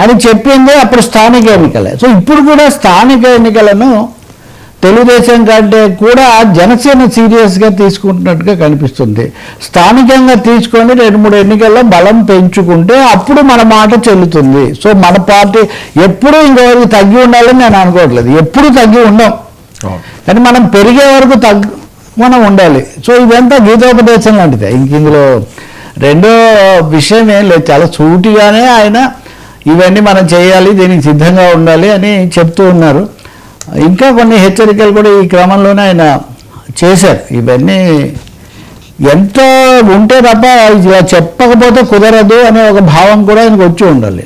అని చెప్పింది అప్పుడు స్థానిక ఎన్నికలే. సో ఇప్పుడు కూడా స్థానిక ఎన్నికలను తెలుగుదేశం కంటే కూడా జనసేన సీరియస్గా తీసుకుంటున్నట్టుగా కనిపిస్తుంది. స్థానికంగా తీసుకొని రెండు మూడు ఎన్నికల్లో బలం పెంచుకుంటే అప్పుడు మన మాట చెల్లుతుంది. సో మన పార్టీ ఎప్పుడూ ఇంకొకరికి తగ్గి ఉండాలని నేను అనుకోవట్లేదు. ఎప్పుడూ తగ్గి ఉండం. కానీ మనం పెరిగే వరకు తగ్గ మనం ఉండాలి. సో ఇదంతా గీతోపదేశం లాంటిదే. ఇంక ఇందులో రెండో విషయం ఏం లేదు. చాలా సూటిగానే ఆయన ఇవన్నీ మనం చేయాలి దీనికి సిద్ధంగా ఉండాలి అని చెప్తూ ఉన్నారు. ఇంకా కొన్ని హెచ్చరికలు కూడా ఈ క్రమంలోనే ఆయన చేశారు. ఇవన్నీ ఎంత ఉంటే తప్ప ఇలా చెప్పకపోతే కుదరదు అనే ఒక భావం కూడా ఆయనకు వచ్చి ఉండాలి.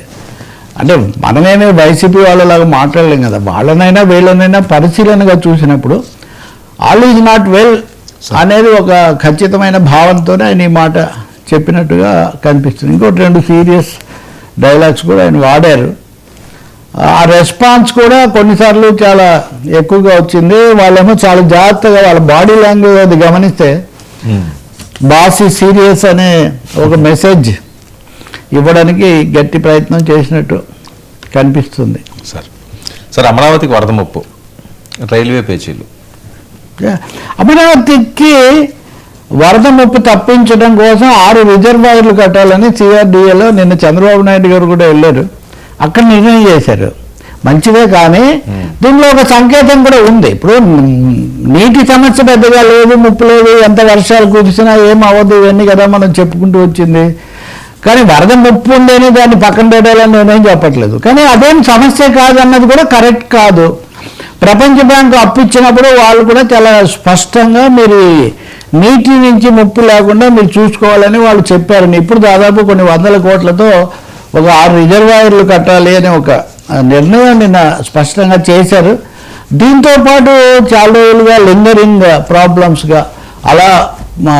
అంటే మనమేమి వైసీపీ వాళ్ళలాగా మాట్లాడలేం కదా. వాళ్ళనైనా వీళ్ళనైనా పరిశీలనగా చూసినప్పుడు ఆల్ ఈజ్ నాట్ వెల్ అనేది ఒక ఖచ్చితమైన భావంతోనే ఆయన ఈ మాట చెప్పినట్టుగా కనిపిస్తుంది. ఇంకోటి రెండు సీరియస్ డైలాగ్స్ కూడా ఆయన వాడారు. ఆ రెస్పాన్స్ కూడా కొన్నిసార్లు చాలా ఎక్కువగా వచ్చింది. వాళ్ళేమో చాలా జాగ్రత్తగా వాళ్ళ బాడీ లాంగ్వేజ్ అది గమనిస్తే బాస్ ఈ సీరియస్ అనే ఒక మెసేజ్ ఇవ్వడానికి గట్టి ప్రయత్నం చేసినట్టు కనిపిస్తుంది. సార్ సార్ అమరావతికి వరద ముప్పు రైల్వే పేచీలు. అమరావతికి వరద ముప్పు తప్పించడం కోసం ఆరు రిజర్వాయర్లు కట్టాలని సిఆర్డిఏలో నిన్న చంద్రబాబు నాయుడు గారు కూడా వెళ్ళారు. అక్కడ నిర్ణయం చేశారు. మంచిదే కానీ దీనిలో ఒక సంకేతం కూడా ఉంది. ఇప్పుడు నీటి సమస్య పెద్దగా లేదు ముప్పు లేదు ఎంత వర్షాలు కురిసినా ఏం అవ్వదు ఇవన్నీ కదా మనం చెప్పుకుంటూ వచ్చింది. కానీ వరద ముప్పు ఉందని దాన్ని పక్కన పెట్టాలని నేనేం చెప్పట్లేదు. కానీ అదేం సమస్య కాదన్నది కూడా కరెక్ట్ కాదు. ప్రపంచ బ్యాంకు అప్పు ఇచ్చినప్పుడు వాళ్ళు కూడా చాలా స్పష్టంగా మీరు నీటి నుంచి ముప్పు లేకుండా మీరు చూసుకోవాలని వాళ్ళు చెప్పారు. ఇప్పుడు దాదాపు కొన్ని వందల కోట్లతో ఒక ఆరు రిజర్వాయర్లు కట్టాలి అని ఒక నిర్ణయం నిన్న స్పష్టంగా చేశారు. దీంతో పాటు చాలా రోజులుగా లింగరింగ్ ప్రాబ్లమ్స్గా అలా మా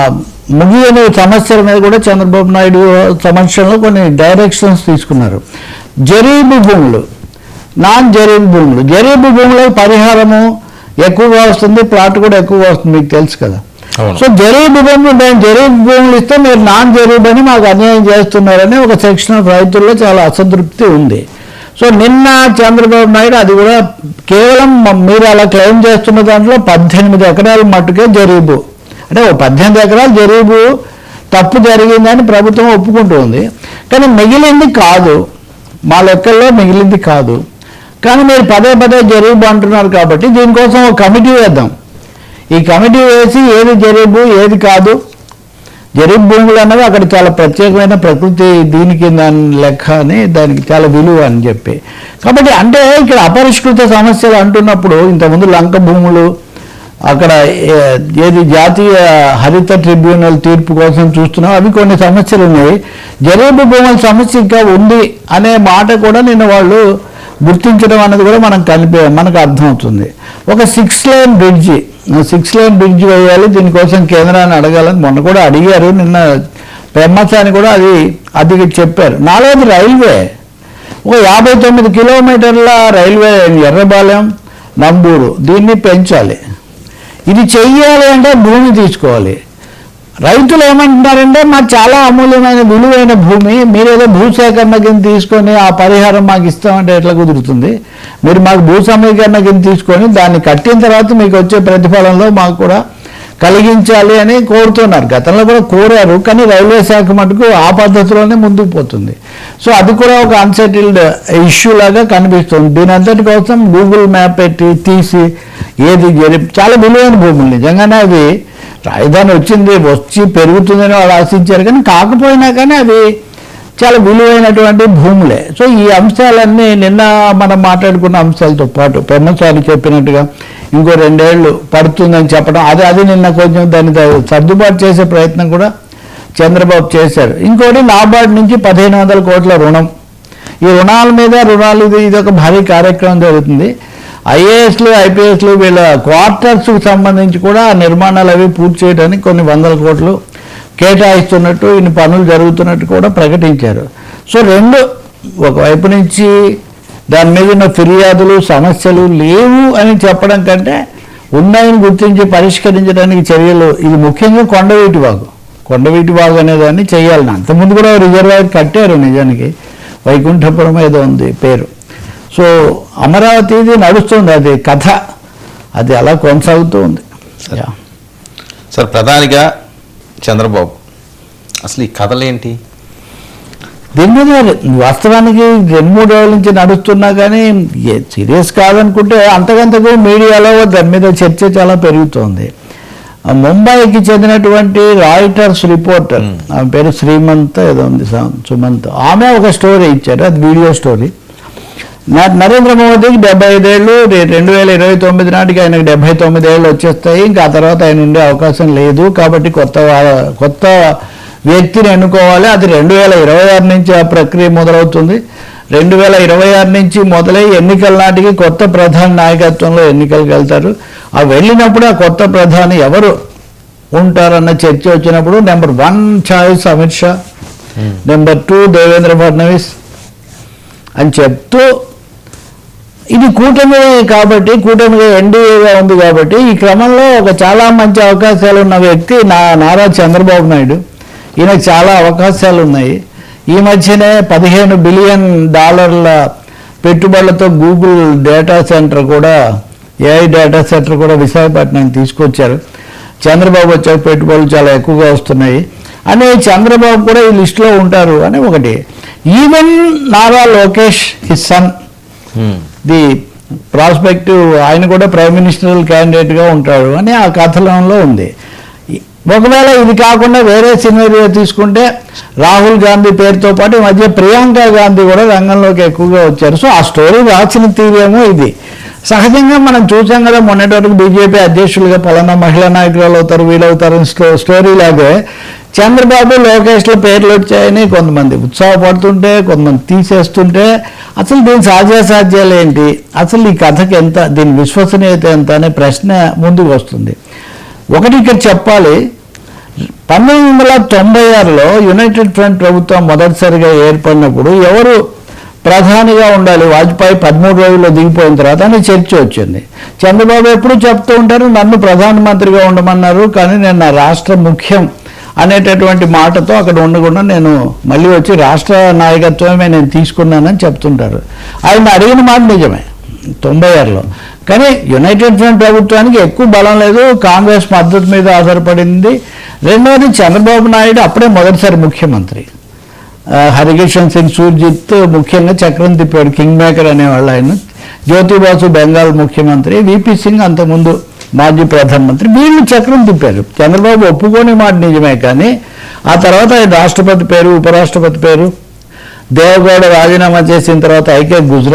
ముగియని సమస్యల మీద కూడా చంద్రబాబు నాయుడు సమక్షంలో కొన్ని డైరెక్షన్స్ తీసుకున్నారు. జరీబు భూములు నాన్ జరీబు భూములు. జరీబు భూములకు పరిహారము ఎక్కువగా వస్తుంది ప్లాట్ కూడా ఎక్కువగా వస్తుంది మీకు తెలుసు కదా. సో జరీబు భూములు మేము జరీబు భూములు ఇస్తే మీరు నాన్ జరీబు అని మాకు అన్యాయం చేస్తున్నారని ఒక సెక్షన్ ఆఫ్ రైతుల్లో చాలా అసంతృప్తి ఉంది. సో నిన్న చంద్రబాబు నాయుడు అది కూడా కేవలం మీరు అలా క్లెయిమ్ చేస్తున్న దాంట్లో పద్దెనిమిది ఎకరాల మట్టుకే జరీబు. అంటే ఓ పద్దెనిమిది ఎకరాలు జరీబు తప్పు జరిగిందని ప్రభుత్వం ఒప్పుకుంటుంది కానీ మిగిలింది కాదు. మా లెక్కల్లో మిగిలింది కాదు. కానీ మీరు పదే పదే జరీబు అంటున్నారు కాబట్టి దీనికోసం ఒక కమిటీ వేద్దాం. ఈ కమిటీ వేసి ఏది జరీబు ఏది కాదు జరీబ్ భూములు అన్నవి అక్కడ చాలా ప్రత్యేకమైన ప్రకృతి దీనికి దాని లెక్క అని దానికి చాలా విలువ అని చెప్పి. కాబట్టి అంటే ఇక్కడ అపరిష్కృత సమస్యలు అంటున్నప్పుడు ఇంతకుముందు లంక భూములు అక్కడ ఏది జాతీయ హరిత ట్రిబ్యునల్ తీర్పు కోసం చూస్తున్నాం అవి కొన్ని సమస్యలు ఉన్నాయి. జరీబు భూముల సమస్య ఇంకా ఉంది అనే మాట కూడా నిన్న వాళ్ళు గుర్తించడం అనేది కూడా మనం కలిపే మనకు అర్థమవుతుంది. ఒక six line bridge six line bridge వేయాలి దీనికోసం కేంద్రాన్ని అడగాలని మొన్న కూడా అడిగారు. నిన్న పెమ్మసాని కూడా అది అది చెప్పారు. నాలుగోది రైల్వే. ఒక యాభై తొమ్మిది కిలోమీటర్ల రైల్వే ఎర్రబాలెం నంబూరు. దీన్ని పెంచాలి. ఇది చెయ్యాలి అంటే భూమి తీసుకోవాలి. రైతులు ఏమంటున్నారంటే మాకు చాలా అమూల్యమైన విలువైన భూమి మీరు ఏదో భూసేకరణ కింద తీసుకొని ఆ పరిహారం మాకు ఇస్తామంటే ఎట్లా కుదురుతుంది? మీరు మాకు భూ సమీకరణ కింద తీసుకొని దాన్ని కట్టిన తర్వాత మీకు వచ్చే ప్రతిఫలంలో మాకు కూడా కలిగించాలి అని కోరుతున్నారు. గతంలో కూడా కోరారు కానీ రైల్వే శాఖ మటుకు ఆ పద్ధతిలోనే ముందుకు పోతుంది. సో అది కూడా ఒక అన్సెటిల్డ్ ఇష్యూ లాగా కనిపిస్తుంది. దీని అంతటి కోసం గూగుల్ మ్యాప్ పెట్టి తీసి ఏది జరిపి చాలా విలువైన భూములు. నిజంగానే అవి రాజధాని వచ్చింది వచ్చి పెరుగుతుందని వాళ్ళు ఆశించారు కానీ కాకపోయినా కానీ అవి చాలా విలువైనటువంటి భూములే. సో ఈ అంశాలన్నీ నిన్న మనం మాట్లాడుకున్న అంశాలతో పాటు పెన్నసారి చెప్పినట్టుగా ఇంకో రెండేళ్ళు పడుతుందని చెప్పడం అది అది నిన్న కొంచెం దాన్ని సర్దుబాటు చేసే ప్రయత్నం కూడా చంద్రబాబు చేశారు. ఇంకోటి నాబార్డు నుంచి పదిహేను వందల కోట్ల రుణం. ఈ రుణాల మీద రుణాలు ఇది ఇది ఒక భారీ కార్యక్రమం జరుగుతుంది. ఐఏఎస్లు ఐపీఎస్లు వీళ్ళ క్వార్టర్స్కు సంబంధించి కూడా ఆ నిర్మాణాలు అవి పూర్తి చేయడానికి కొన్ని వందల కోట్లు కేటాయిస్తున్నట్టు ఇన్ని పనులు జరుగుతున్నట్టు కూడా ప్రకటించారు. సో రెండు ఒకవైపు నుంచి దాని మీద ఉన్న ఫిర్యాదులు సమస్యలు లేవు అని చెప్పడం కంటే ఉన్నాయని గుర్తించి పరిష్కరించడానికి చర్యలు ఇది ముఖ్యంగా కొండవీటి వాగు కొండవీటి వాగు అనేదాన్ని చేయాలని. అంతకుముందు కూడా రిజర్వాయర్ కట్టారు నిజానికి. వైకుంఠపురం ఏదో ఉంది పేరు. సో అమరావతిది నడుస్తుంది అది కథ. అది అలా కొనసాగుతూ ఉంది. సార్ ప్రధానిగా చంద్రబాబు. అసలు ఈ కథలేంటి? దీని మీద వాస్తవానికి రెండు మూడు రోజుల నుంచి నడుస్తున్నా కానీ సీరియస్ కాదనుకుంటే అంతకంతకు మీడియాలో దాని మీద చర్చ చాలా పెరుగుతోంది. ముంబైకి చెందినటువంటి రాయిటర్స్ రిపోర్టర్ ఆమె పేరు శ్రీమంత్ ఏదో ఉంది సుమంత్. ఆమె ఒక స్టోరీ ఇచ్చారు అది వీడియో స్టోరీ. నరేంద్ర మోదీకి డెబ్బై ఐదేళ్ళు రెండు వేల ఇరవై తొమ్మిది నాటికి ఆయనకు డెబ్బై తొమ్మిది ఏళ్ళు వచ్చేస్తాయి ఇంకా ఆ తర్వాత ఆయన ఉండే అవకాశం లేదు కాబట్టి కొత్త కొత్త వ్యక్తిని ఎన్నుకోవాలి. అది రెండు వేల ఇరవై ఆరు నుంచి ఆ ప్రక్రియ మొదలవుతుంది. రెండు వేల ఇరవై ఆరు నుంచి మొదలై ఎన్నికల నాటికి కొత్త ప్రధాని నాయకత్వంలో ఎన్నికలకు వెళ్తారు. ఆ వెళ్ళినప్పుడు ఆ కొత్త ప్రధాని ఎవరు ఉంటారన్న చర్చ వచ్చినప్పుడు number one choice Amit Shah number two Devendra Fadnavis అని చెప్తూ ఇది కూటమి కాబట్టి కూటమిగా ఎన్డీఏగా ఉంది కాబట్టి ఈ క్రమంలో ఒక చాలా మంచి అవకాశాలు ఉన్న వ్యక్తి నా నారా చంద్రబాబు నాయుడు. ఈయనకు చాలా అవకాశాలు ఉన్నాయి ఈ మధ్యనే పదిహేను బిలియన్ డాలర్ల పెట్టుబడులతో గూగుల్ డేటా సెంటర్ కూడా ఏఐ డేటా సెంటర్ కూడా విశాఖపట్నం తీసుకొచ్చారు. చంద్రబాబు వచ్చాక పెట్టుబడులు చాలా ఎక్కువగా వస్తున్నాయి. అని చంద్రబాబు కూడా ఈ లిస్టులో ఉంటారు అని ఒకటి. Even Nara Lokesh his son hmm. The prospective ఆయన కూడా ప్రైమ్ మినిస్టర్ క్యాండిడేట్గా ఉంటాడు అని ఆ కథనంలో ఉంది. ఒకవేళ ఇది కాకుండా వేరే సినిమా తీసుకుంటే రాహుల్ గాంధీ పేరుతో పాటు ఈ మధ్య ప్రియాంక గాంధీ కూడా రంగంలోకి ఎక్కువగా వచ్చారు. సో ఆ స్టోరీ రాసిన తీరేమో ఇది. సహజంగా మనం చూసాం కదా మొన్నటి వరకు బీజేపీ అధ్యక్షులుగా పలానా మహిళా నాయకురాలు అవుతారు వీళ్ళు స్టో స్టోరీ లాగే చంద్రబాబు లోకేష్ల పేర్లు వచ్చాయని కొంతమంది ఉత్సాహపడుతుంటే కొంతమంది తీసేస్తుంటే అసలు దీని సాధ్యాసాధ్యాలు ఏంటి? అసలు ఈ కథకి ఎంత దీని విశ్వసనీయత ఎంత అనే ప్రశ్న ముందుకు వస్తుంది. ఒకటి ఇక్కడ చెప్పాలి పంతొమ్మిది వందల తొంభై ఆరులో యునైటెడ్ ఫ్రంట్ ప్రభుత్వం మొదటిసారిగా ఏర్పడినప్పుడు ఎవరు ప్రధానిగా ఉండాలి? వాజ్పేయి పదమూడు రోజుల్లో దిగిపోయిన తర్వాత అని చర్చ వచ్చింది. చంద్రబాబు ఎప్పుడు చెప్తూ ఉంటారు నన్ను ప్రధానమంత్రిగా ఉండమన్నారు కానీ నేను నా రాష్ట్ర ముఖ్యం అనేటటువంటి మాటతో అక్కడ ఉండకుండా నేను మళ్ళీ వచ్చి రాష్ట్ర నాయకత్వమే నేను తీసుకున్నానని చెప్తుంటారు. ఆయన అడిగిన మాట నిజమే. తొంభై ఆరులో కానీ యునైటెడ్ ఫ్రంట్ ప్రభుత్వానికి ఎక్కువ బలం లేదు. కాంగ్రెస్ మద్దతు మీద ఆధారపడింది. రెండవది చంద్రబాబు నాయుడు అప్పుడే మొదటిసారి ముఖ్యమంత్రి. హరికిషన్ సింగ్ సూర్జిత్ ముఖ్యంగా చక్రం తిప్పాడు కింగ్ మేకర్ అనేవాళ్ళు ఆయన. జ్యోతిబాసు బెంగాల్ ముఖ్యమంత్రి విపి సింగ్ అంతకుముందు మాజీ ప్రధానమంత్రి. వీళ్ళు చక్రం తిప్పారు. చంద్రబాబు ఒప్పుకోని మాట నిజమే కానీ ఆ తర్వాత ఆయన రాష్ట్రపతి పేరు ఉపరాష్ట్రపతి పేరు దేవగౌడ రాజీనామా చేసిన తర్వాత ఐకే గుజరాత్